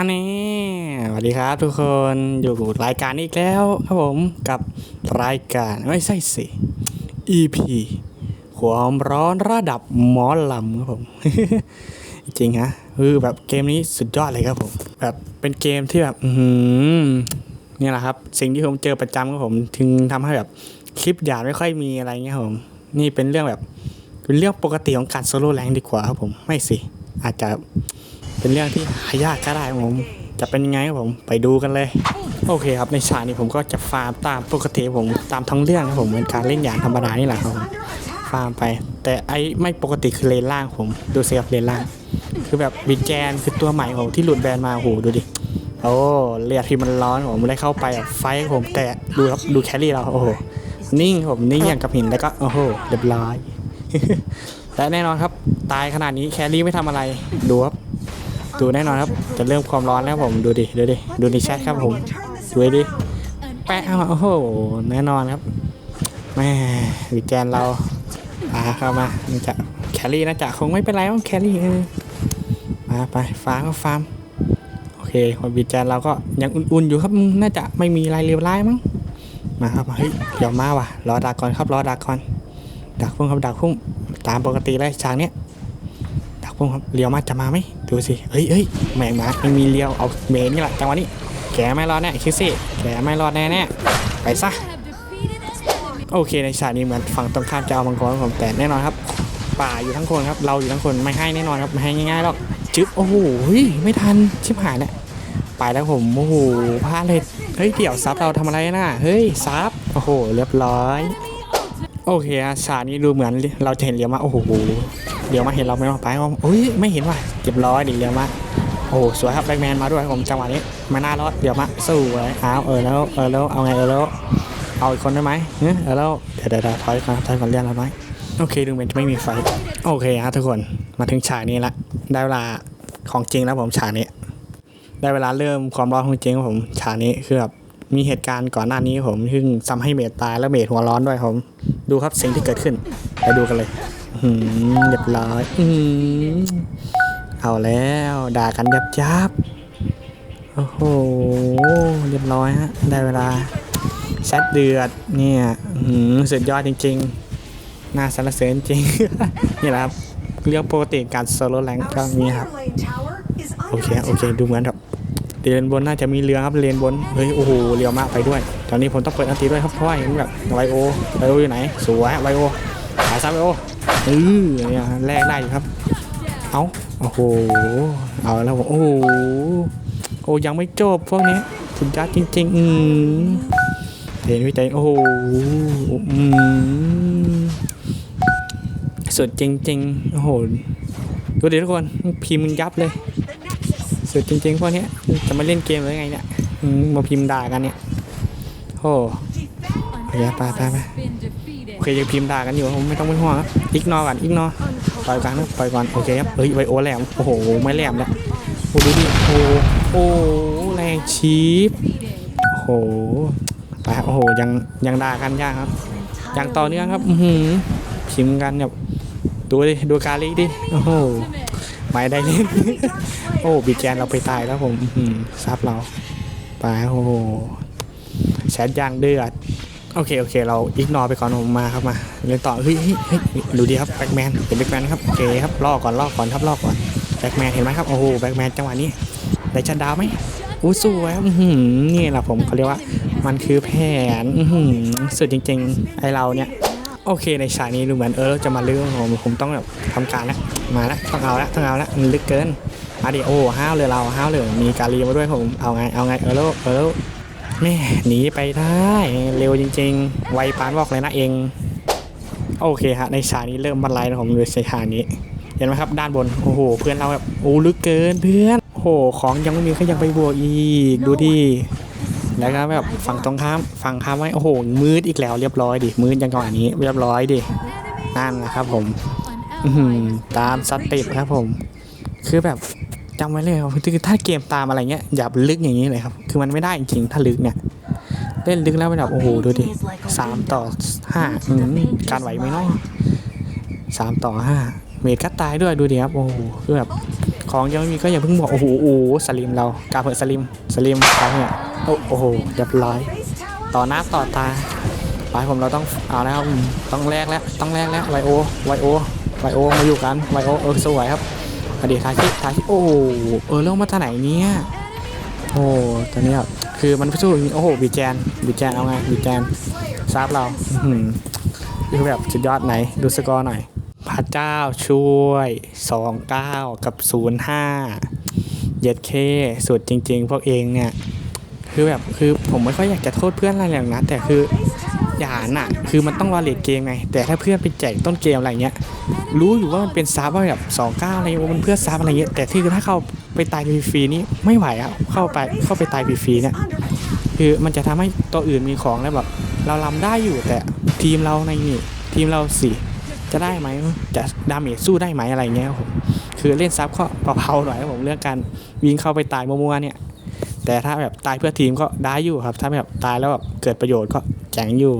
อันนี้สวัสดีครับทุกคนอยู่กับรายการอีกแล้วครับผมกับรายการไม่ใช่สิ EP ความร้อนระดับหมอลำครับผม จริงฮะคือแบบเกมนี้สุดยอดเลยครับผม แบบเป็นเกมที่แบบอืนี่แหละครับ สิ่งที่ผมเจอประจำครับผม ถึงทำให้แบบคลิปหยาดไม่ค่อยมีอะไรเงี้ยครับผม นี่เป็นเรื่องแบบเป็นเรื่องปกติของการโซโล่แรงดีกว่าครับผมไม่สิอาจจะ เป็นเรื่องที่หายากก็ได้ผม จะเป็นยังไงครับผมไปดูกันเลย โอเคครับในฉากนี้ผมก็จะฟาร์มตามปกติผมตามทั้งเรื่องครับผมเหมือนการเล่นอย่างธรรมดานี่แหละครับผมฟาร์มไป แต่ไอ้ไม่ปกติคือเลนล่างผมดูสิครับเลนล่าง คือแบบบีแจนคือตัวใหม่ของที่หลุดแบนมาโอ้โหดูดิโอ้เลือดที่มันร้อนผมได้เข้าไปไฟผมแต่ดูครับดูแครี่เราโอ้โหนิ่งผมนิ่งอย่างกับหินแล้วก็โอ้โหเรียบร้อยและแน่นอนครับ ตายขนาดนี้แครี่ไม่ทำอะไรดูครับ ดูแน่นอนครับ จะเริ่มความร้อนแล้วผมดูดิดูดิดูในแชทครับผมดูดิแปะโอ้โหแน่นอนครับแม่วิจารณ์เราอาเข้ามาจะแครี่นะจะคงไม่เป็นไรมั้งแครี่เออมาไปฟาร์มก็ฟาร์มโอเคคนวิจารณ์เราก็ยังอุ่นๆอยู่ครับน่าจะไม่มีอะไรเลวร้ายมั้งมาครับเฮ้ยเดี๋ยวมาว่ะรอดักก่อนครับรอดักก่อนดักพุ่งครับดักพุ่งตามปกติเลยฉากเนี้ยดักพุ่งครับเลียวมาจะมาไหม ดูสิเฮ้ยเฮ้ยแมงมาไม่มีเลี้ยวเอาเมนนี่แหละจังหวะนี้แกไม่รอดแน่คิดสิแกไม่รอดแน่แน่ไปซะโอเคในฉากนี้เหมือนฝั่งตรงข้ามจะเอามังกรของผมแต่แน่นอนครับ ป่าอยู่ทั้งคนครับเราอยู่ทั้งคนไม่ให้แน่นอนครับไม่ให้ง่ายๆหรอกจึ๊บโอ้โหไม่ทันชิบหายแล้วไปแล้วผมโอ้โหพลาดเลยเฮ้ยเดี๋ยวซับเราทำอะไรนะเฮ้ยซับโอ้โหเรียบร้อย โอเคอะฉากนี้ดูเหมือนเราจะเห็นเลี้ยวมาโอ้โหเดี๋ยวมาเห็นเราไหม่มาไปว่าโอ้ยไม่เห็นว่ะเรียบร้อยดิเดี๋ยวมาโอ้โหสวยครับแบ็กแมนมาด้วยผมจังหวะนี้มาหน้ารอดเดี๋ยวมาสู้เลยอ้าวเออแล้วเออแล้วเอาไงเออแล้วเอาอีกคนได้ไหมเออแล้วเดี๋ยวเดี๋ยวถอยก่อนถอยก่อนเรียนเราไหมโอเคดูเหมือนจะไม่มีไฟโอเคฮะทุกคนมาถึงฉากนี้ละได้เวลาของจริงแล้วผมฉากนี้ ได้เวลาเริ่มความร้อนของจริงผมฉากนี้คือแบบมีเหตุการณ์ก่อนหน้านี้ผมซึ่งทำให้เมดตายแล้วเมดหัวร้อนด้วยผม ดูครับสิ่งที่เกิดขึ้น ไปดูกันเลยอืมเรียบร้อยอืมเอาแล้ว ด่ากันยับยับโอ้โหเรียบร้อยฮะได้เวลาแซดเดือดเนี่ยอืมสุดยอดจริงๆน่าสรรเสริญจริงนี่แหละครับเรื่องปกติการโซโล่แรงก็มีครับโอเคโอเคดูเหมือนแบบ เลนบนน่าจะมีเรือครับเลนบนเฮ้ยโอ้โหเรียวมากไปด้วย ตอนนี้ผมต้องเปิดอันตีด้วยครับเพราะว่าเห็นแบบไวโอไวโออยู่ไหนสวยไวโอหาซับไวโอเออเนี่ยแลกได้อยู่ครับ เอาโอ้โหเอาแล้วผมโอ้โหโอ้ยังไม่จบพวกนี้สุดยอดจริงๆอืมเห็นวิจัยโอ้โหอืมสุดจริงๆโอ้โหดูดิทุกคนพิมพ์ยับเลย สุดจริงๆพวกนี้จะมาเล่นเกมหรือไงเนี่ยมาพิมพ์ด่ากันเนี่ยโอ้โอเคไปไปไปโอเคยังพิมพ์ด่ากันอยู่ผมไม่ต้องเป็นห่วงครับอีกนอก่อนอีกนอปล่อยกันนะปล่อยก่อนโอเคครับเฮ้ยไวโอแหลมโอ้โหไม่แหลมแล้วโอ้ดูดิโอ้โอ้แรงชีพโอ้โหไปโอ้โหยังยังด่ากันยากครับยังต่อเนื่องครับอือหือพิมพ์กันแบบดูดิดูการลิกดิโอ้โห ไม่ได้เล่น โอ้บีแกนเราไปตายแล้วผมซับเรา ไปโอ้โหแชทยางเดือด โอเค โอเค เราอิกนอไปก่อนผมมาครับมาเล่นต่อเฮ้ยเฮ้ยดูดีครับแบ็กแมนเห็นแบ็กแมนครับโอเคครับล่อก่อนล่อก่อนครับล่อก่อนแบ็กแมนเห็นไหมครับโอ้โหแบ็กแมนจังหวะนี้ได้ชันดาวไหมอู้สวยครับอื้อหือนี่แหละผมเขาเรียกว่า มันคือแผนสุดจริง ๆ ไอเราเนี่ย โอเคในฉากนี้ดูเหมือนเออจะมาเรื่องผมผมต้องแบบทำการแล้วมาแล้วต้องเอาแล้วต้องเอาแล้วมันลึกเกินมาดิโอ้ห้าวเลยเราห้าวเลยมีการีมาด้วยผมเอาไงเอาไงเออแล้วเออแล้วแม่หนีไปได้เร็วจริง ๆ ไวปานบอกเลยนะเอง โอเคฮะในฉากนี้เริ่มบรรลัยนะผมเลยในฉากนี้เห็นไหมครับด้านบนโอ้โหเพื่อนเราแบบโอ้ลึกเกินเพื่อนโอ้โหของยังไม่มีก็ยังไปบวกอีกดูดิ แล้วก็แบบฝั่งตรงข้ามฝั่งข้ามไว้โอ้โหมืดอีกแล้วเรียบร้อยดิมืดยังจังหวะนี้ เรียบร้อยดินั่นแหละครับผมตามสเต็ปครับผม คือแบบจำไว้เลยครับคือถ้าเกมตามอะไรเงี้ยอย่าลึกอย่างนี้เลยครับ คือมันไม่ได้จริงๆถ้าลึกเนี่ยเล่นลึกแล้วแบบโอ้โหดูดิสามต่อห้าการไหวไหมเนาะสามต่อห้า เมดก็ตายด้วยดูดิครับโอ้โหคือแบบของยังไม่มีก็อย่าเพิ่งบอกโอ้โหโอ้สลิมเรากาเพื่สลิมสลิมกาเพื่โอ้โอ้โหเรียบร้อย ต่อหน้าต่อตาไปผมเราต้องเอาแล้วครับต้องแลกแล้วต้องแลกแล้วไวโอไวโอไวโอมาอยู่กันไวโอเออสวยครับอดีตทาชิทาชิโอ้โหเอองมาทางไหนเนี่ยโอ้ตอนนี้แบบคือมันสู้อย่างนี้โอ้โหบีแจนบีแจนเอาไงบีแจนซับเราอืออคือแบบสุดยอดไหนดูสกอร์หน่อย พระเจ้าช่วย29กับ05เย็ดเคสุดจริง ๆ พวกเองเนี่ย คือแบบคือผมไม่ค่อยอยากจะโทษเพื่อนอะไรหรอกนะ แต่คืออย่าน่ะ คือมันต้องรอเลดเกมไง แต่ถ้าเพื่อนไปแจกต้นเกมอะไรเงี้ย รู้อยู่ว่ามันเป็นซับว่าแบบ29อะไรเงี้ยมันเพื่อนซับอะไรเงี้ย แต่ที่ถ้าเข้าไปตายฟรีนี่ไม่ไหวอะ เข้าไปเข้าไปตายฟรีเนี่ย คือมันจะทำให้ตัวอื่นมีของแล้วแบบ เราลำได้อยู่แต่ทีมเราในนี่ทีมเราสิ จะได้ไหมจะดาเมจสู้ได้ไหมอะไรเงี้ยครับผมคือเล่นซับก็เบาๆหน่อยครับผมเรื่องการวิ่งเข้าไปตายมัวๆเนี่ย แต่ถ้าแบบตายเพื่อทีมก็ได้อยู่ครับ ถ้าแบบตายแล้วแบบเกิดประโยชน์ก็แจ๋งอยู่